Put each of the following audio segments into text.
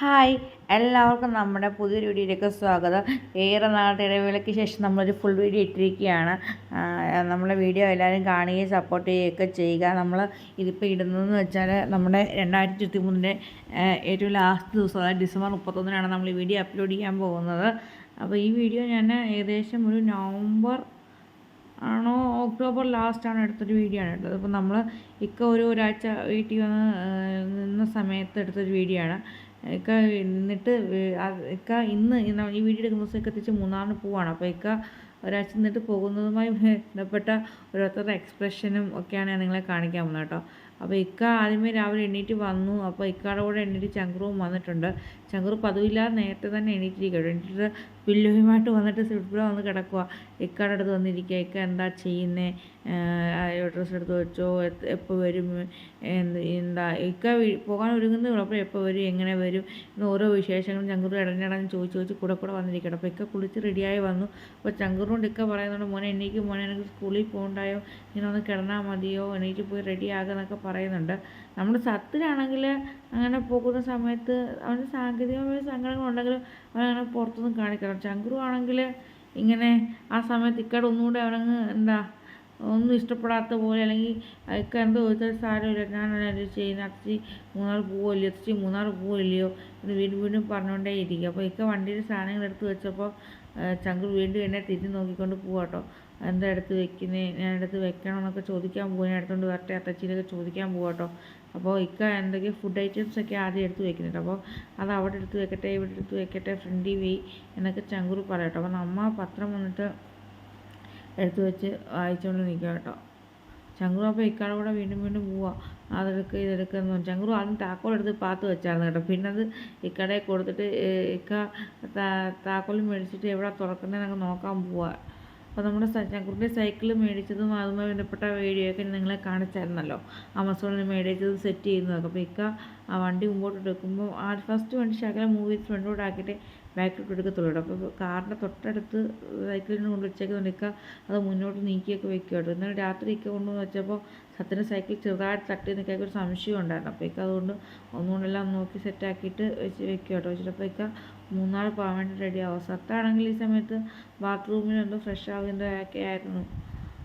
Hi. എല്ലാവർക്കും നമ്മുടെ പുതിയൊരു വീഡിയോയിലേക്ക് സ്വാഗതം. ഏറെ നാളത്തെ ഇടവേളയ്ക്ക് ശേഷം നമ്മളൊരു ഫുൾ വീഡിയോ ഇട്ടിരിക്കുകയാണ്. നമ്മളെ വീഡിയോ എല്ലാവരും കാണുകയും സപ്പോർട്ട് ചെയ്യുകയൊക്കെ ചെയ്യുക. നമ്മൾ ഇതിപ്പോൾ ഇടുന്നതെന്ന് വെച്ചാൽ നമ്മുടെ രണ്ടായിരത്തി ഇരുപത്തി മൂന്നിന്റെ ഏറ്റവും ലാസ്റ്റ് ദിവസം അതായത് ഡിസംബർ മുപ്പത്തൊന്നിനാണ് നമ്മൾ ഈ വീഡിയോ അപ്ലോഡ് ചെയ്യാൻ പോകുന്നത്. അപ്പോൾ ഈ വീഡിയോ ഞാൻ ഏകദേശം ഒരു നവംബർ ആണോ ഒക്ടോബർ ലാസ്റ്റാണ് എടുത്തൊരു വീഡിയോ ആണ് എടുത്തത് അപ്പോൾ നമ്മൾ ഇക്ക ഒരു ഒരാഴ്ച വീട്ടിൽ വന്ന് നിന്ന സമയത്ത് എടുത്തൊരു വീഡിയോ ആണ്. ഇക്ക എന്നിട്ട് ഇക്ക ഇന്ന് ഈ വീഡിയോ എടുക്കുന്ന ദിവസം ഇക്ക തിരിച്ച് മൂന്നാറിന് പോവാണ്. അപ്പോൾ ഇക്ക ഒരാഴ്ച നിന്നിട്ട് പോകുന്നതുമായി ബന്ധപ്പെട്ട ഓരോരുത്തരുടെ എക്സ്പ്രഷനും ഒക്കെയാണ് ഞാൻ നിങ്ങളെ കാണിക്കാൻ പോകുന്നത് കേട്ടോ. അപ്പോൾ ഇക്ക ആദ്യമേ രാവിലെ എണീറ്റ് വന്നു. അപ്പോൾ ഇക്കയുടെ കൂടെ എണീറ്റ് ചങ്കുറും വന്നിട്ടുണ്ട്. ചങ്കുറു പതിവില്ലാതെ നേരത്തെ തന്നെ എണീറ്റിരിക്കുക. എണീറ്റിട്ട് പില്ലുവുമായിട്ട് വന്നിട്ട് സിഡിപ്പിടെ വന്ന് കിടക്കുക. ഇക്കയുടെ അടുത്ത് വന്നിരിക്കുക. ഇക്ക എന്താ ചെയ്യുന്നത് ഡ്രസ്സ് എടുത്ത് വെച്ചോ? എപ്പോൾ വരും? എന്ത് ഇക്ക പോകാൻ ഒരുങ്ങുന്നേ ഉള്ളൂ. അപ്പോൾ എപ്പോൾ വരും? എങ്ങനെ വരും? എന്ന് ഓരോ വിശേഷങ്ങളും ചങ്കൂർ ഇടഞ്ഞിടാൻ ചോദിച്ച് ചോദിച്ച് കൂടെ കൂടെ വന്നിരിക്കണം അപ്പോൾ ഇക്ക കുളിച്ച് റെഡിയായി വന്നു. അപ്പോൾ ചങ്കൂറിനോട് ഇക്ക പറയുന്നുണ്ട് മോനെ എണീക്ക് മോനെ. എനിക്ക് സ്കൂളിൽ പോകണ്ടായോ? ഇങ്ങനെ ഒന്ന് കിടന്നാൽ മതിയോ? എണീറ്റ് പോയി റെഡി ആകുന്നൊക്കെ പറയുന്നുണ്ട്. നമ്മുടെ സത്തിനാണെങ്കിൽ അങ്ങനെ പോകുന്ന സമയത്ത് അവന് സാങ്കേതികമായ സങ്കടങ്ങളുണ്ടെങ്കിലും അവനങ്ങനെ പുറത്തൊന്നും കാണിക്കണം ചങ്കുറു ആണെങ്കിൽ ഇങ്ങനെ ആ സമയത്ത് ഇക്കടെ ഒന്നുകൂടെ അവനങ്ങ് എന്താ ഒന്നും ഇഷ്ടപ്പെടാത്ത പോലെ അല്ലെങ്കിൽ അയക്ക എന്തോ ചോദിച്ചാൽ സാരമില്ല. ഞാനാണ് അത് ചെയ്യുന്നത് അച്ഛി മൂന്നാർ പോവില്ലയോ അച്ഛി മൂന്നാർ പോവില്ലയോ എന്ന് വീണ്ടും വീണ്ടും പറഞ്ഞുകൊണ്ടേ ഇരിക്കും അപ്പോൾ ഇക്ക വണ്ടിയിൽ സാധനങ്ങൾ എടുത്ത് വെച്ചപ്പോൾ ചങ്കുർ വീണ്ടും എന്നെ തിരിഞ്ഞ് നോക്കിക്കൊണ്ട് പോവാട്ടോ എന്താ എടുത്ത് വെക്കുന്നത് ഞാൻ എടുത്ത് വെക്കണം എന്നൊക്കെ ചോദിക്കാൻ പോയി ഞാൻ എടുത്തുകൊണ്ട് വരട്ടെ അത്തച്ചിയിലൊക്കെ ചോദിക്കാൻ പോവാട്ടോ അപ്പോൾ ഇക്ക എന്തൊക്കെ ഫുഡ് ഐറ്റംസ് ഒക്കെ ആദ്യം എടുത്ത് വെക്കുന്നുണ്ട്. അപ്പോൾ അത് അവിടെ എടുത്ത് വെക്കട്ടെ ഇവിടെ എടുത്ത് വെക്കട്ടെ ഫ്രണ്ടി വെയ് എന്നൊക്കെ ചങ്കുർ പറയട്ടോ അപ്പോൾ നമ്മ പത്രം വന്നിട്ട് എടുത്ത് വെച്ച് വായിച്ചുകൊണ്ട് നിൽക്കുക കേട്ടോ. ചങ്കുറു അപ്പോൾ ഇക്കാടെ കൂടെ വീണ്ടും വീണ്ടും പോവാം. എന്ന് പറഞ്ഞു ചങ്കുറു ആദ്യം താക്കോൽ എടുത്ത് പാത്ത് വെച്ചായിരുന്നു കേട്ടോ. പിന്നെ അത് ഇക്കടയിൽ കൊടുത്തിട്ട് ഇക്ക താക്കോൽ മേടിച്ചിട്ട് എവിടെ തുറക്കുന്നതെന്നൊക്കെ നോക്കാൻ പോവാ. അപ്പോൾ നമ്മുടെ സ- ചങ്കുറിന്റെ സൈക്കിൾ മേടിച്ചതും അതുമായി ബന്ധപ്പെട്ട വീഡിയോ ഒക്കെ നിങ്ങളെ കാണിച്ചായിരുന്നല്ലോ. ആമസോണിൽ മേടിച്ചതും സെറ്റ് ചെയ്യുന്നതൊക്കെ അപ്പോൾ ഇക്ക ആ വണ്ടി മുമ്പോട്ട് എടുക്കുമ്പോൾ ആ ഫസ്റ്റ് വണ്ടി ശകലം മൂവ് ചെയ്ത് ഫ്രണ്ടോട്ട് ആക്കിയിട്ട് ബാക്കിലോട്ട് എടുക്കത്തുള്ളൂ അപ്പോൾ കാറിന്റെ തൊട്ടടുത്ത് സൈക്കിളിന് കൊണ്ട് വെച്ചേക്കുന്നുണ്ട് ഇക്ക അത് മുന്നോട്ട് നീക്കിയൊക്കെ വെക്കുക കേട്ടോ. എന്നാൽ രാത്രി ഇക്ക കൊണ്ടുവന്ന് വെച്ചപ്പോൾ സത്യന് സൈക്കിൾ ചെറുതായിട്ട് തട്ടി നിൽക്കാൻ ഒരു സംശയം ഉണ്ടായിരുന്നു. അപ്പോൾ ഇക്ക അതുകൊണ്ട് ഒന്നുകൊണ്ടെല്ലാം നോക്കി സെറ്റാക്കിയിട്ട് വെച്ച് വെക്കും കേട്ടോ. വെച്ചിട്ടപ്പോൾ ഇക്ക മൂന്നാർ പോകാൻ വേണ്ടി റെഡി ആവും. സത്താണെങ്കിൽ ഈ സമയത്ത് ബാത്റൂമിൽ എന്തോ ഫ്രഷ് ആവുന്നതൊക്കെ ആയിരുന്നു.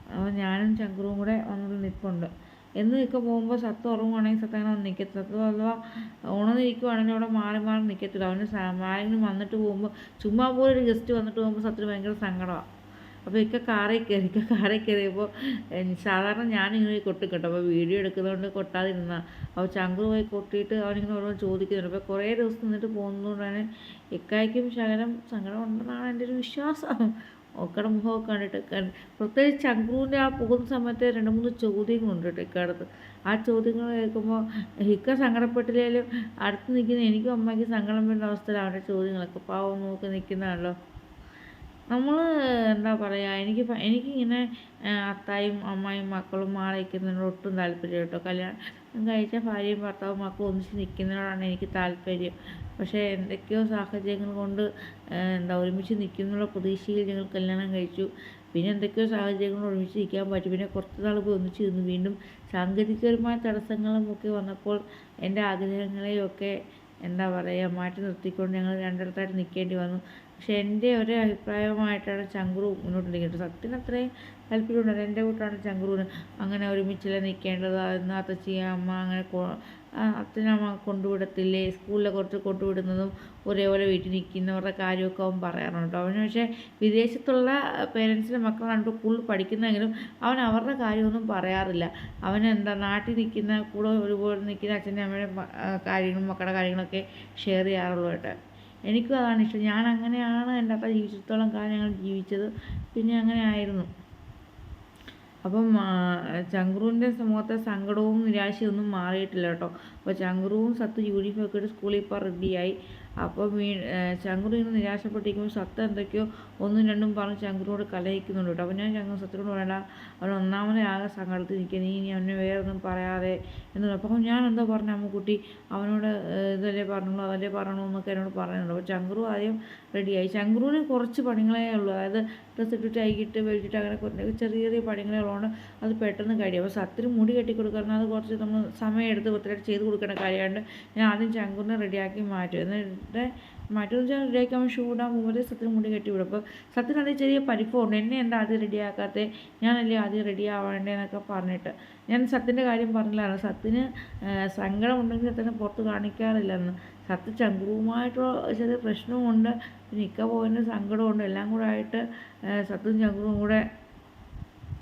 അപ്പോൾ ഞാനും ചങ്കറും കൂടെ വന്നിട്ട് നിൽപ്പുണ്ട് എന്ന് നിൽക്കുക പോകുമ്പോൾ സത്ത് ഉറങ്ങുവാണെങ്കിൽ സത്ത് അങ്ങനെ വന്ന് നിൽക്കത്തില്ല സത്ത് അഥവാ ഉണർന്നിരിക്കുവാണെങ്കിൽ അവിടെ മാറി മാറി നിൽക്കത്തില്ല അവന് ആരെങ്കിലും വന്നിട്ട് പോകുമ്പോൾ ചുമ്മാ പോലും ഒരു ഗസ്റ്റ് വന്നിട്ട് പോകുമ്പോൾ സത്തിന് ഭയങ്കര സങ്കടമാണ് അപ്പോൾ ഇക്ക കാറിൽ കയറി ഇക്ക കാറിൽ കയറിയപ്പോൾ സാധാരണ ഞാനിങ്ങനെ കൊട്ടി കേട്ടോ. അപ്പോൾ വീഡിയോ എടുക്കുന്നതുകൊണ്ട് കൊട്ടാതിരുന്ന. അപ്പോൾ ചങ്കു പോയി കൊട്ടിയിട്ട് അവനിങ്ങനെ ഓരോ ചോദിക്കുന്നുണ്ട്. അപ്പോൾ കുറേ ദിവസം നിന്നിട്ട് പോകുന്നതുകൊണ്ടാണ് ഇക്കായ്ക്കും ശകലം സങ്കടം ഉണ്ടെന്നാണ് എന്റെ ഒരു വിശ്വാസം. ഒക്കടെ മുഖമൊക്കെ കണ്ടിട്ട് കണ്ട് പ്രത്യേകിച്ച് ചങ്കുവിന്റെ ആ പോകുന്ന സമയത്ത് രണ്ട് മൂന്ന് ചോദ്യങ്ങളുണ്ട് കേട്ടോ ഇക്കടുത്ത് ആ ചോദ്യങ്ങൾ കേൾക്കുമ്പോൾ ഇക്ക സങ്കടപ്പെട്ടില്ലെങ്കിലും അടുത്ത് നിൽക്കുന്ന എനിക്കും അമ്മയ്ക്കും സങ്കടം വരുന്ന അവസ്ഥയിൽ അവരുടെ ചോദ്യങ്ങളൊക്കെ. പാവം നോക്കി നിൽക്കുന്നതാണല്ലോ. നമ്മൾ എന്താ പറയുക എനിക്ക് എനിക്കിങ്ങനെ അത്തായും അമ്മായും മക്കളും മാറി നിൽക്കുന്നതിനോട് ഒട്ടും താല്പര്യം കേട്ടോ. കല്യാണം കഴിച്ച ഭാര്യയും ഭർത്താവും മക്കളും ഒന്നിച്ച് നിൽക്കുന്നതിനോടാണ് എനിക്ക് താല്പര്യം. പക്ഷേ എന്തൊക്കെയോ സാഹചര്യങ്ങൾ കൊണ്ട് എന്താ ഒരുമിച്ച് നിൽക്കുന്നുള്ള പ്രതീക്ഷയിൽ ഞങ്ങൾ കല്യാണം കഴിച്ചു. പിന്നെ എന്തൊക്കെയോ സാഹചര്യങ്ങൾ ഒരുമിച്ച് നിൽക്കാൻ പറ്റി. പിന്നെ കുറച്ച് നാൾ പോയി ഒന്നിച്ച് നിന്ന് വീണ്ടും സാങ്കേതികപരമായ തടസ്സങ്ങളും ഒക്കെ വന്നപ്പോൾ എന്റെ ആഗ്രഹങ്ങളെയൊക്കെ എന്താ പറയുക മാറ്റി നിർത്തിക്കൊണ്ട് ഞങ്ങൾ രണ്ടിടത്തായിട്ട് നിൽക്കേണ്ടി വന്നു. പക്ഷേ എന്റെ ഒരു അഭിപ്രായമായിട്ടാണ് ചങ്കുറു മുന്നോട്ട് നിൽക്കുന്നത്. സത്യത്തിന് അത്രയും താല്പര്യമുണ്ട്. എന്റെ കൂട്ടാണ് ചങ്കുറുവിന് അങ്ങനെ ഒരുമിച്ചല്ല നിൽക്കേണ്ടത്? അന്ന് അത്തച്ചി അമ്മ അങ്ങനെ അച്ഛനമ്മ കൊണ്ടുവിടത്തില്ലേ? സ്കൂളിലെ കുറച്ച് കൊണ്ടുവിടുന്നതും ഒരേപോലെ വീട്ടിൽ നിൽക്കുന്നവരുടെ കാര്യമൊക്കെ അവൻ പറയാറുണ്ട് അവന് പക്ഷേ വിദേശത്തുള്ള പേരൻസിന്റെ മക്കളാണ് കൂടുതൽ പഠിക്കുന്നതെങ്കിലും അവൻ അവരുടെ കാര്യമൊന്നും പറയാറില്ല. അവൻ എന്താ നാട്ടിൽ നിൽക്കുന്ന കൂടെ ഒരുപോലെ നിൽക്കുന്ന അച്ഛന്റെ അമ്മയുടെ കാര്യങ്ങളും മക്കളുടെ കാര്യങ്ങളൊക്കെ ഷെയർ ചെയ്യാറുള്ളൂ കേട്ടോ. എനിക്കും അതാണ് ഇഷ്ടം. ഞാൻ അങ്ങനെയാണ് എന്റെ അപ്പ ജീവിച്ചിടത്തോളം കാലം ഞങ്ങൾ ജീവിച്ചത്. പിന്നെ അങ്ങനെ ആയിരുന്നു അപ്പം ചങ്കുറുവിന്റെ മുഖത്തെ സങ്കടവും നിരാശയും ഒന്നും മാറിയിട്ടില്ല കേട്ടോ. അപ്പോൾ ചങ്കുറുവും സത്ത് യൂണിഫോം ഒക്കെ ഇട്ട് സ്കൂളിൽ ഇപ്പോൾ റെഡിയായി. അപ്പോൾ വീ ചങ്കുറ് ഇങ്ങനെ നിരാശപ്പെട്ടിരിക്കുമ്പോൾ സത്ത് എന്തൊക്കെയോ ഒന്നും രണ്ടും പറഞ്ഞ് ചങ്കുറിനോട് കലഹിക്കുന്നുണ്ട് കേട്ടോ. അപ്പോൾ ഞാൻ ചങ്കുർ സത്തിനോട് പറയണ്ട. അവൻ ഒന്നാമതെ ആകെ സങ്കടത്തിൽ നിൽക്കുക നീ ഇനി അവനെ വേറെ ഒന്നും പറയാതെ എന്ന് അപ്പോൾ ഞാൻ എന്താ പറഞ്ഞ അമ്മക്കുട്ടി അവനോട് ഇതല്ലേ പറഞ്ഞുള്ളൂ അതല്ലേ പറയണു എന്നൊക്കെ എന്നോട് പറയുന്നുണ്ട്. അപ്പോൾ ചങ്കുറു ആദ്യം റെഡിയായി. ചങ്കുറുവിന് കുറച്ച് പണികളേ ഉള്ളൂ. അതായത് ഡ്രസ്സ് ഇട്ടിട്ട് അയക്കിട്ട് വെച്ചിട്ട് അങ്ങനെ ചെറിയ ചെറിയ പണികളേ ഉള്ളതുകൊണ്ട് അത് പെട്ടെന്ന് കഴിയും. അപ്പോൾ സത്തിന് മുടി കെട്ടി കൊടുക്കണം അത് കുറച്ച് നമ്മൾ സമയം എടുത്ത് ഒത്തിരി ചെയ്ത് കൊടുക്കേണ്ട കാര്യമായതുകൊണ്ട് ഞാൻ ആദ്യം ചങ്കുറിനെ റെഡിയാക്കി മാറ്റും. എന്നിട്ട് വെച്ചാൽ റെഡിയാക്കി അവൻ ഷൂ ഇടാൻ പോകുമ്പോൾ സത്യം മുടി കെട്ടി വിടും. അപ്പോൾ സത്യം അത് ചെറിയ പരിപ്പുണ്ട് എന്നെ എന്താ ആദ്യം റെഡിയാക്കാത്തത് ഞാനല്ലേ ആദ്യം റെഡി ആവേണ്ടതെന്നൊക്കെ പറഞ്ഞിട്ട്. ഞാൻ സത്യന്റെ കാര്യം പറഞ്ഞില്ലായിരുന്നു. സത്യന് സങ്കടമുണ്ടെങ്കിൽ സത്യം പുറത്ത് കാണിക്കാറില്ലെന്ന്. സത്യ ചങ്കുറുമായിട്ടുള്ള ചെറിയ പ്രശ്നവുമുണ്ട്. പിന്നെ ഇക്ക പോയതിന് സങ്കടമുണ്ട് എല്ലാം കൂടെ ആയിട്ട് സത്യം ചങ്കുറും കൂടെ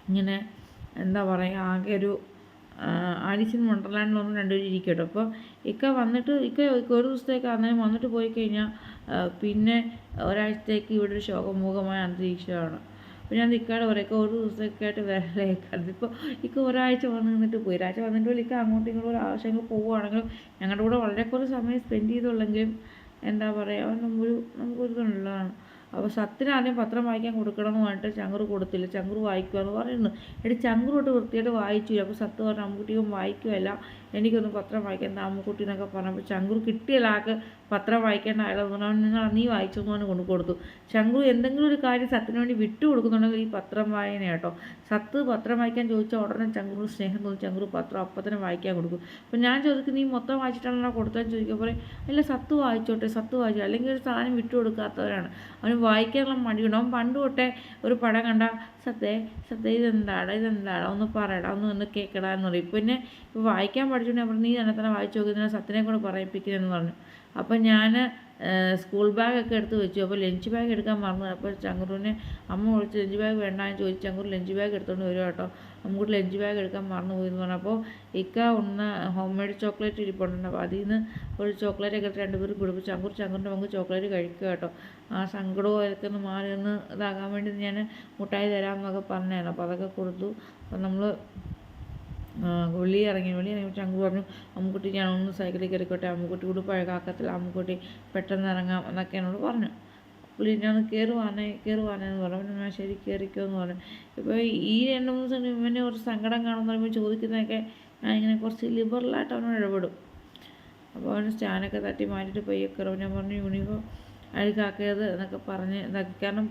ഇങ്ങനെ എന്താ പറയുക ആകെ ഒരു ആലിസ് ഇൻ വണ്ടർലാൻഡിലൊന്നും രണ്ടുപേരും ഇരിക്കട്ടോ അപ്പോൾ ഇക്ക വന്നിട്ട് ഇക്ക ഒരു ദിവസത്തേക്ക് അന്നേരം വന്നിട്ട് പോയി കഴിഞ്ഞാൽ പിന്നെ ഒരാഴ്ചത്തേക്ക് ഇവിടെ ഒരു ശോകമുഖമായ അന്തരീക്ഷമാണ്. അപ്പോൾ ഞാൻ ഇക്കാട് പറയൊക്കെ ഒരു ദിവസത്തേക്കായിട്ട് വരലേക്കാണ് ഇപ്പോൾ ഇക്ക ഒരാഴ്ച വന്ന് നിന്നിട്ട് പോയി. ഒരാഴ്ച വന്നിട്ട് ഇക്ക അങ്ങോട്ടും ഇങ്ങോട്ടും ഒരു ആവശ്യങ്ങൾ പോവുകയാണെങ്കിലും ഞങ്ങളുടെ കൂടെ വളരെ കുറച്ച് സമയം സ്പെൻഡ് ചെയ്തുള്ളെങ്കിലും എന്താ പറയുക നമുക്കൊരു നമുക്കൊരു ഇതുള്ളതാണ്. അപ്പോൾ സത്യനാദ്യം പത്രം വായിക്കാൻ കൊടുക്കണം എന്ന് പറഞ്ഞിട്ട് ചങ്കുറ് കൊടുത്തില്ല. ചങ്കുറ് വായിക്കുമെന്ന് പറയുന്നു. എടി ചങ്കുറ് തൊട്ട് വൃത്തിയായിട്ട് വായിച്ചു. അപ്പോൾ സത്ത് പറഞ്ഞു അമ്മൂട്ടിയും വായിക്കുമല്ല എനിക്കൊന്ന് പത്രം വായിക്കാൻ താമക്കുട്ടി എന്നൊക്കെ പറഞ്ഞപ്പോൾ ചങ്കുറ് കിട്ടിയാൽ ആൾക്ക് പത്രം വായിക്കേണ്ട നിങ്ങൾ നീ വായിച്ചെന്ന് പറഞ്ഞ് കൊണ്ടു കൊടുത്തു. ചങ്കുറ് എന്തെങ്കിലും ഒരു കാര്യം സത്തിന് വേണ്ടി വിട്ടു കൊടുക്കുന്നുണ്ടെങ്കിൽ ഈ പത്രം വായന കേട്ടോ. സത്ത് പത്രം വായിക്കാൻ ചോദിച്ചാൽ ഉടനെ ചങ്കുറ് സ്നേഹം തോന്നി ചങ്കുറ് പത്രം അപ്പം തന്നെ വായിക്കാൻ കൊടുക്കും. അപ്പം ഞാൻ ചോദിക്കും നീ മൊത്തം വായിച്ചിട്ടാണോ കൊടുത്തതെന്ന്? ചോദിക്കുമ്പോൾ പറയും അല്ല സത്ത് വായിച്ചോട്ടെ സത്ത് വായിച്ചു അല്ലെങ്കിൽ ഒരു സാധനം വിട്ടു കൊടുക്കാത്തവരാണ്. അവന് വായിക്കാനുള്ള മടിയുണ്ട്. അവൻ പണ്ട് തൊട്ടേ ഒരു പടം കണ്ട സത്തേ സത്തേ ഇതെന്താടാ ഇതെന്താടാ ഒന്ന് പറയടാ ഒന്ന് ഒന്ന് കേൾക്കടാ എന്ന് പറയും. പിന്നെ വായിക്കാൻ പഠിച്ചിട്ടുണ്ടെങ്കിൽ പറഞ്ഞു നീ തന്നെ തന്നെ വായിച്ചു തന്നെ സത്തിനെ കൂടെ പറയിപ്പിക്കുന്നതെന്ന് പറഞ്ഞു. അപ്പം ഞാൻ സ്കൂൾ ബാഗൊക്കെ എടുത്ത് വെച്ചു. അപ്പോൾ ലഞ്ച് ബാഗ് എടുക്കാൻ മറന്നു. അപ്പോൾ ചങ്കുറിനെ അമ്മ വിളിച്ച് ലഞ്ച് ബാഗ് വേണ്ടാന്ന് ചോദിച്ചു ചങ്കുർ ലഞ്ച് ബാഗ് എടുത്തുകൊണ്ട് വരും കേട്ടോ. അമ്മൂട്ട് ലഞ്ച് ബാഗ് എടുക്കാൻ മറന്നു പോയി എന്ന് പറഞ്ഞു. അപ്പോൾ ഇക്ക ഒന്ന് ഹോം മെയ്ഡ് ചോക്ലേറ്റ് ഇരിപ്പുണ്ട് അപ്പോൾ അതിൽ നിന്ന് ഒരു ചോക്ലേറ്റ് ഒക്കെ എടുത്ത് രണ്ടുപേരും കൊടുക്കും ചങ്കുർ ചങ്കുറിന്റെ നമുക്ക് ചോക്ലേറ്റ് കഴിക്കുക കേട്ടോ. ആ സങ്കടവും അതൊക്കെ ഒന്ന് മാറി ഒന്ന് ഇതാകാൻ വേണ്ടി ഞാൻ മുട്ടായി തരാമെന്നൊക്കെ പറഞ്ഞായിരുന്നു. അപ്പോൾ അതൊക്കെ കൊടുത്തു. അപ്പോൾ നമ്മൾ വെളി ഇറങ്ങി ഉള്ളി ഇറങ്ങി ചങ്കു പറഞ്ഞു അമ്മുക്കുട്ടി ഞാൻ ഒന്ന് സൈക്കിളിൽ കയറിക്കോട്ടെ അമ്മുക്കുട്ടി കൂടി അഴകാക്കത്തില്ല അമ്മുക്കുട്ടി പെട്ടെന്ന് ഇറങ്ങാം എന്നൊക്കെ എന്നോട് പറഞ്ഞു. പുള്ളി ഞാൻ കയറുവാനേ കയറുവാനേ എന്ന് പറഞ്ഞു. ഞാൻ ശരി കയറിക്കോ എന്ന് പറഞ്ഞു. ഇപ്പോൾ ഈ രണ്ട് മൂന്ന് ദിവസം ഇവനെ കുറച്ച് സങ്കടം കാണുമെന്ന് പറയുമ്പോൾ ചോദിക്കുന്നതൊക്കെ ഞാൻ ഇങ്ങനെ കുറച്ച് ലിബറലായിട്ട് അവനോട് ഇടപെടും. അപ്പോൾ അവന് സ്റ്റാനൊക്കെ തട്ടി മാറ്റിയിട്ട് കയറും ഞാൻ പറഞ്ഞു യൂണിഫോം അഴുക്കാക്കരുത് എന്നൊക്കെ പറഞ്ഞ് ഇതാക്കി. കാരണം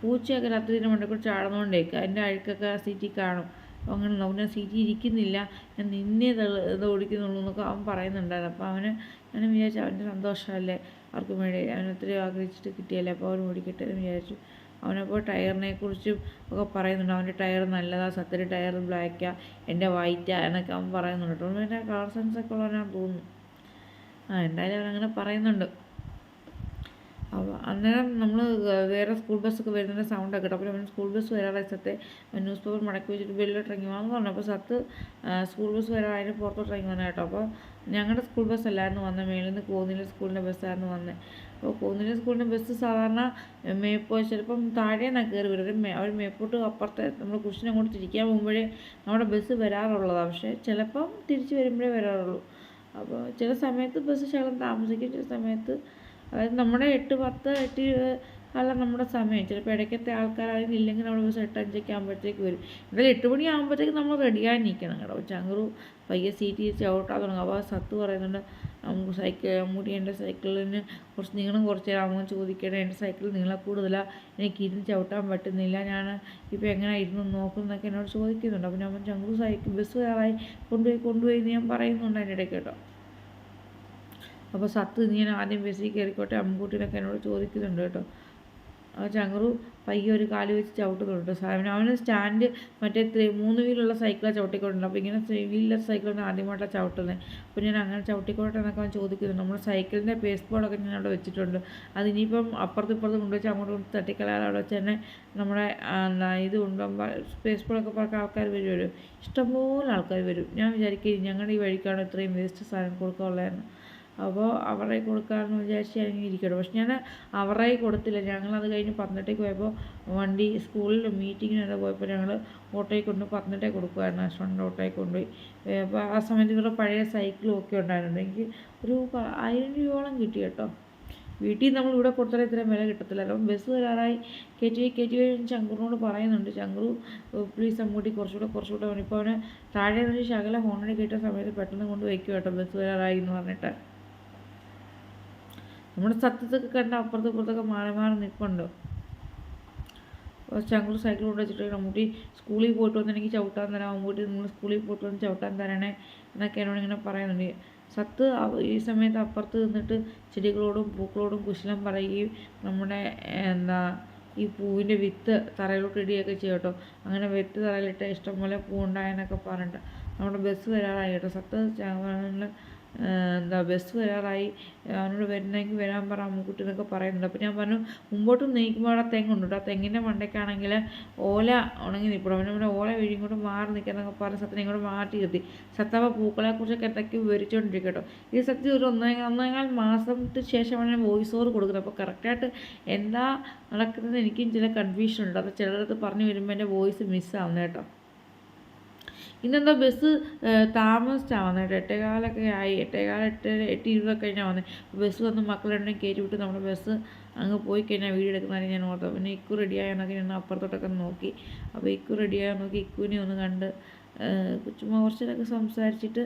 പൂച്ചയൊക്കെ രാത്രി മണ്ടക്കൂടി ചാടുന്നതുകൊണ്ടേ അതിന്റെ അഴുക്കൊക്കെ സീറ്റിൽ കാണും. അങ്ങനെ ഞാൻ സീറ്റിൽ ഇരിക്കുന്നില്ല ഞാൻ നിന്നെ ഇത് ഓടിക്കുന്നുള്ളൂ എന്നൊക്കെ അവൻ പറയുന്നുണ്ടായിരുന്നു. അപ്പോൾ അവന് ഞാൻ വിചാരിച്ചു അവന്റെ സന്തോഷമല്ലേ ആർക്കും വേണ്ടി അവൻ ഒത്തിരി ആഗ്രഹിച്ചിട്ട് കിട്ടിയല്ലേ അപ്പോൾ അവൻ ഓടിക്കട്ടെ എന്ന് വിചാരിച്ചു. അവനപ്പോൾ ടയറിനെ കുറിച്ചും ഒക്കെ പറയുന്നുണ്ട്. അവന്റെ ടയർ നല്ലതാണ് സത്യന്റെ ടയർ ബ്ലാക്കാ എന്റെ വൈറ്റാ എന്നൊക്കെ അവൻ പറയുന്നുണ്ട്. എന്റെ കളർ സെൻസൊക്കെ ഉള്ളവനാണെന്ന് തോന്നുന്നു. ആ എന്തായാലും അവനങ്ങനെ പറയുന്നുണ്ട്. അന്നേരം നമ്മൾ വേറെ സ്കൂൾ ബസ്സൊക്കെ വരുന്നതിന്റെ സൗണ്ടൊക്കെ കേട്ടോ. അപ്പോൾ അവൻ സ്കൂൾ ബസ് വരാറായ സത്തെ ന്യൂസ് പേപ്പർ മടക്കി വെച്ചിട്ട് ബെല്ലിലോട്ട് ഇറങ്ങി വന്നു പറഞ്ഞു. അപ്പോൾ സത്ത് സ്കൂൾ ബസ് വരാൻ അതിന് പുറത്തോട്ട് ഇറങ്ങി വന്നു കേട്ടോ. അപ്പോൾ ഞങ്ങളുടെ സ്കൂൾ ബസ് അല്ലായിരുന്നു വന്നത് മേളിൽ നിന്ന് കോന്നിലെ സ്കൂളിന്റെ ബസ്സായിരുന്നു വന്നത് അപ്പോൾ കോന്നിലെ സ്കൂളിന്റെ ബസ് സാധാരണ മേപ്പോ ചിലപ്പം താഴേന്നാണ് കയറി വരും അവർ മേപ്പോട്ട് അപ്പുറത്തെ നമ്മൾ കുഷിനെ അങ്ങോട്ട് തിരിക്കാൻ പോകുമ്പോഴേ നമ്മുടെ ബസ് വരാറുള്ളതാണ് പക്ഷേ ചിലപ്പം തിരിച്ച് വരുമ്പോഴേ വരാറുള്ളൂ. അപ്പോൾ ചില സമയത്ത് ബസ് ശകലം താമസിക്കും. ചില സമയത്ത് അതായത് നമ്മുടെ എട്ട് പത്ത് എട്ട് അല്ല നമ്മുടെ സമയം. ചിലപ്പോൾ ഇടയ്ക്കത്തെ ആൾക്കാരും ഇല്ലെങ്കിൽ നമ്മൾ ബസ് എട്ട് അഞ്ചൊക്കെ ആകുമ്പോഴത്തേക്ക് വരും. എന്തായാലും എട്ട് മണി ആകുമ്പോഴത്തേക്ക് നമ്മൾ റെഡിയായി നിൽക്കണം കേട്ടോ. ചങ്ങറു പയ്യെ സീറ്റ് ഔട്ടാ തുടങ്ങും. അപ്പോൾ സത്ത് പറയുന്നുണ്ട് നമുക്ക് സൈക്കിൾ മുടി എന്റെ സൈക്കിളിന് കുറച്ച് നീളം കുറച്ച് അമ്മ ചോദിക്കണേ. എന്റെ സൈക്കിൾ നീളം കൂടുതലാണ് എനിക്ക് ഇരുന്ന് ചവിട്ടാൻ പറ്റുന്നില്ല. ഞാൻ ഇപ്പോൾ എങ്ങനെ ഇരുന്ന് നോക്കുന്നതൊക്കെ എന്നോട് ചോദിക്കുന്നുണ്ട്. അപ്പോൾ ഞാൻ ചങ്ങറു സൈക്കിൾ ബസ് കയറായി കൊണ്ടുപോയി കൊണ്ടുപോയി എന്ന് ഞാൻ പറയുന്നുണ്ട് അതിന്റെ ഇടയ്ക്ക് കേട്ടോ. അപ്പോൾ സത്ത് നീ ആദ്യം ബസ്സിൽ കയറിക്കോട്ടെ അമ്മൂട്ടിനൊക്കെ എന്നോട് ചോദിക്കുന്നുണ്ട് കേട്ടോ. ആ ചങ്ങറു പയ്യെ ഒരു കാൽ വെച്ച് ചവിട്ടുന്നുണ്ട് സാധനം അവന് സ്റ്റാൻഡ് മറ്റേ മൂന്ന് വീലുള്ള സൈക്കിളാണ് ചവിട്ടിക്കൊണ്ടുണ്ട് അപ്പോൾ ഇങ്ങനെ ത്രീ വീലർ സൈക്കിളാണ് ആദ്യമായിട്ടാണ് ചവിട്ടുന്നത്. അപ്പോൾ ഞാൻ അങ്ങനെ ചവിട്ടിക്കോട്ടെ എന്നൊക്കെ അവൻ ചോദിക്കുന്നുണ്ട്. നമ്മുടെ സൈക്കിളിന്റെ പേസ് ബോർഡൊക്കെ ഞാൻ അവിടെ വെച്ചിട്ടുണ്ട്. അതിനിപ്പം അപ്പുറത്ത് ഇപ്പുറത്ത് കൊണ്ടുവച്ച് അങ്ങോട്ട് കൊണ്ട് തട്ടിക്കളയാൻ അവിടെ വെച്ച് തന്നെ നമ്മുടെ എന്താ ഇത് കൊണ്ടുപോകുമ്പോൾ പേസ്റ്റ് ബോർഡൊക്കെ പറഞ്ഞ ആൾക്കാർ വരുമല്ലോ ഇഷ്ടംപോലെ ആൾക്കാർ വരും. ഞാൻ വിചാരിക്കും ഞങ്ങളുടെ ഈ വഴിക്കാണ് ഇത്രയും വേസ്റ്റ് സാധനം കൊടുക്കാനുള്ളതെന്ന്. അപ്പോൾ അവരുടെ കൊടുക്കാമെന്ന് വിചാരിച്ച് ഞാൻ ഇരിക്കട്ടെ പക്ഷെ ഞാൻ അവരുടെ കൊടുത്തില്ല. ഞങ്ങളത് കഴിഞ്ഞ് പന്ത്രണ്ടേക്ക് പോയപ്പോൾ വണ്ടി സ്കൂളിൽ മീറ്റിങ്ങിനൊക്കെ പോയപ്പോൾ ഞങ്ങൾ ഓട്ടോയിൽ കൊണ്ട് പന്ത്രണ്ടേ കൊടുക്കുമായിരുന്നു ഹസ്ബൻഡിന്റെ ഓട്ടോയിൽ കൊണ്ടുപോയി. അപ്പോൾ ആ സമയത്ത് ഇവരുടെ പഴയ സൈക്കിളും ഒക്കെ ഉണ്ടായിരുന്നു. എനിക്ക് ഒരു ആയിരം രൂപയോളം കിട്ടി കേട്ടോ. വീട്ടിൽ നമ്മൾ ഇവിടെ കൊടുത്താൽ ഇത്രയും വില കിട്ടത്തില്ല. അപ്പം ബസ് വരാറായി കയറ്റി കയറ്റി വൈ ചങ്കുറിനോട് പറയുന്നുണ്ട്. ചങ്കുറു പ്ലീസ് അങ്ങോട്ട് കുറച്ചുകൂടെ കുറച്ചുകൂടെ. ഇപ്പോൾ അവന് താഴെ നിന്ന് ശകല ഹോണടി കേട്ട സമയത്ത് പെട്ടെന്ന് കൊണ്ട് വയ്ക്കും കേട്ടോ ബസ് വരാറായി എന്ന് പറഞ്ഞിട്ട്. നമ്മുടെ സത്യത്തൊക്കെ കണ്ട അപ്പുറത്തും ഇപ്പുറത്തൊക്കെ മാറി മാറി നിൽപ്പുണ്ട്. ചങ്കൂർ സൈക്കിൾ കൊണ്ട് വെച്ചിട്ട് മമ്മൂട്ടി സ്കൂളിൽ പോയിട്ട് വന്ന് ചവിട്ടാൻ തരാം മമ്മൂട്ടി നിങ്ങൾ സ്കൂളിൽ പോയിട്ട് വന്ന് ചവിട്ടാൻ തരണേ എന്നൊക്കെ എന്നോട് ഇങ്ങനെ പറയുന്നുണ്ട്. സത്ത് ഈ സമയത്ത് അപ്പുറത്ത് നിന്നിട്ട് ചെടികളോടും പൂക്കളോടും കുശലം പറയുകയും നമ്മുടെ എന്താ ഈ പൂവിന്റെ വിത്ത് തറയിലോട്ട് ഇടുകയൊക്കെ ചെയ്യട്ടോ അങ്ങനെ വിത്ത് തറയിലിട്ട് ഇഷ്ടംപോലെ പൂ ഉണ്ടായെന്നൊക്കെ പറഞ്ഞിട്ട് നമ്മുടെ ബസ് വരാറായി കേട്ടോ. സത്ത് എന്താ ബസ് വരാറായി. അവനോട് വരുന്നെങ്കിൽ വരാൻ പറ അമ്മുക്കുട്ടി എന്നൊക്കെ പറയുന്നുണ്ട്. അപ്പോൾ ഞാൻ പറഞ്ഞു മുമ്പോട്ട് നീക്കുമ്പോൾ അവിടെ തെങ്ങുണ്ട് കേട്ടോ ആ തെങ്ങിന്റെ മണ്ടയ്ക്കാണെങ്കിൽ ഓല ഉണങ്ങി നിൽക്കണം അവനെ ഓല വീഴും മാറി നിൽക്കാന്നൊക്കെ പറഞ്ഞ് സത്യനെ ഇങ്ങോട്ട് മാറ്റി നിർത്തി. സത്തവ പൂക്കളെക്കുറിച്ചൊക്കെ എന്തൊക്കെ വിവരിച്ചുകൊണ്ടിരിക്കും കേട്ടോ ഈ സത്യം ഒരു ഒന്നേ ഒന്നേകാൽ മാസത്തിന് ശേഷമാണ് ഞാൻ വോയിസ് ഓവർ കൊടുക്കുന്നത് അപ്പോൾ കറക്റ്റായിട്ട് എന്താ നടക്കുന്നത് എനിക്കും ചില കൺഫ്യൂഷൻ ഉണ്ട്. അപ്പോൾ ചിലരത് പറഞ്ഞു വരുമ്പോൾ എന്റെ വോയിസ് മിസ്സാവുന്നത് കേട്ടോ ഇന്നെന്താ ബസ് താമസിച്ചാണ് വന്നത് എട്ടേകാലൊക്കെ ആയി. എട്ടേകാല എട്ട് എട്ട് ഇരുപതൊക്കെ കഴിഞ്ഞാൽ വന്നത് ബസ് വന്ന് മക്കളുണ്ടെങ്കിൽ കയറ്റി വിട്ട് നമ്മുടെ ബസ് അങ്ങ് പോയി കഴിഞ്ഞാൽ വീഡിയോ എടുക്കുന്നതായി ഞാൻ ഓർത്തു പിന്നെ ഇക്കു റെഡിയായെന്നൊക്കെ ഞാൻ അപ്പുറത്തോട്ടൊക്കെ നോക്കി. അപ്പോൾ ഇക്കു റെഡിയായി നോക്കി ഇക്കുവിനെ ഒന്ന് കണ്ട് ചുമ്മാ കുറച്ചിലൊക്കെ സംസാരിച്ചിട്ട്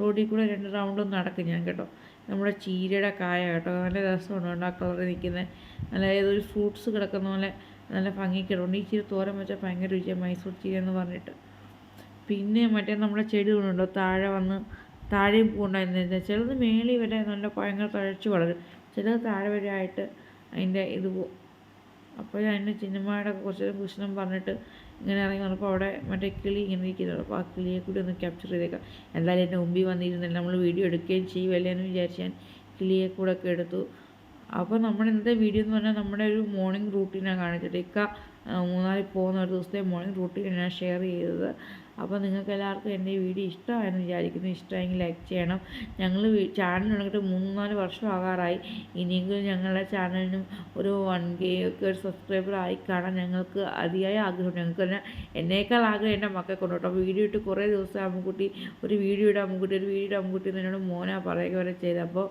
റോഡിൽ കൂടെ രണ്ട് റൗണ്ടും നടക്കും ഞാൻ കേട്ടോ. നമ്മുടെ ചീരയുടെ കായ കേട്ടോ. നല്ല രസമുണ്ട് കേട്ടോ ആ കളറിൽ നിൽക്കുന്നത് നല്ല ഏതൊരു ഫ്രൂട്ട്സ് കിടക്കുന്ന പോലെ നല്ല ഭംഗിക്കിടുണ്ട് ഈ ചീര തോരൻ വെച്ചാൽ ഭയങ്കര രുചിയാണ് മൈസൂർ ചീര എന്ന് പറഞ്ഞിട്ട്. പിന്നെ മറ്റേ നമ്മുടെ ചെടി ഉണ്ടല്ലോ താഴെ വന്ന് താഴെയും പൂണ്ടായിരുന്നു ചിലത് മേളി വരെ നല്ല ഭയങ്കര തഴച്ച് വളരും. ചിലത് താഴെ വരെ ആയിട്ട് അതിന്റെ ഇത് പോവും അപ്പോൾ അതിന്റെ ചിന്നമ്മയുടെ കുറച്ച് ഭൂഷണം പറഞ്ഞിട്ട് ഇങ്ങനെ ഇറങ്ങി വന്നപ്പോൾ അവിടെ മറ്റേ കിളി ഇങ്ങനെ ഇരിക്കുന്നുണ്ട്. അപ്പോൾ ആ കിളിയെ കൂടി ഒന്ന് ക്യാപ്ചർ ചെയ്തേക്കാം. എന്തായാലും എന്റെ മുമ്പിൽ വന്നിരുന്നില്ല. നമ്മൾ വീഡിയോ എടുക്കുകയും ചെയ്യുമല്ലേ എന്ന് വിചാരിച്ച് ഞാൻ കിളിയെ കൂടെ ഒക്കെ എടുത്തു. അപ്പോൾ നമ്മുടെ ഇന്നത്തെ വീഡിയോ എന്ന് പറഞ്ഞാൽ നമ്മുടെ ഒരു മോർണിംഗ് റൂട്ടീനാണ് കാണിച്ചിട്ട് ഇക്ക മൂന്നാറിൽ പോകുന്ന ഒരു ദിവസത്തെ മോർണിംഗ് റൂട്ടീൻ ഞാൻ ഷെയർ ചെയ്തത്. അപ്പോൾ നിങ്ങൾക്ക് എല്ലാവർക്കും എന്റെ ഈ വീഡിയോ ഇഷ്ടമായെന്ന് വിചാരിക്കുന്നു. ഇഷ്ടമായെങ്കിൽ ലൈക്ക് ചെയ്യണം. ഞങ്ങൾ ചാനൽ തുടങ്ങിയിട്ട് മൂന്ന് നാല് വർഷം ആകാറായി ഇനിയെങ്കിലും ഞങ്ങളുടെ ചാനലിനും ഒരു വൺ കെ ഒക്കെ ഒരു സബ്സ്ക്രൈബർ ആയി കാണാൻ ഞങ്ങൾക്ക് അതിയായ ആഗ്രഹമുണ്ട്. ഞങ്ങൾക്ക് തന്നെ എന്നേക്കാൾ ആഗ്രഹം എന്റെ മക്കളെ കൊണ്ട് വീഡിയോ ഇട്ട് കുറേ ദിവസം അമ്മുക്കുട്ടി ഒരു വീഡിയോ ഇടാൻ അമ്മുക്കുട്ടി ഒരു വീഡിയോ ഇടാൻ അമ്മുക്കുട്ടി എന്നോട് മോന പറയുക വരെ ചെയ്തപ്പോൾ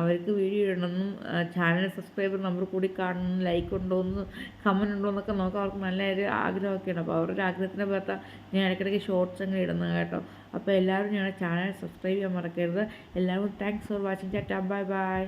അവർക്ക് വീഡിയോ ഇടണമെന്നും ചാനൽ സബ്സ്ക്രൈബർ നമ്പർ കൂടി കാണണം ലൈക്ക് ഉണ്ടോ എന്ന് കമന്റ് ഉണ്ടോ എന്നൊക്കെ നോക്കാൻ അവർക്ക് നല്ലൊരു ആഗ്രഹമൊക്കെയാണ്. അപ്പോൾ അവരുടെ ആഗ്രഹത്തിന്റെ ഭാഗത്താണ് ഞാൻ ഇടയ്ക്കിടയ്ക്ക് ഷോർട്സ് അങ്ങനെ ഇടുന്നത് കേട്ടോ. അപ്പോൾ എല്ലാവരും ഞങ്ങളുടെ ചാനൽ സബ്സ്ക്രൈബ് ചെയ്യാൻ മറക്കരുത്. എല്ലാവരും താങ്ക്സ് ഫോർ വാച്ചിങ് ചേട്ടാ ബൈ ബൈ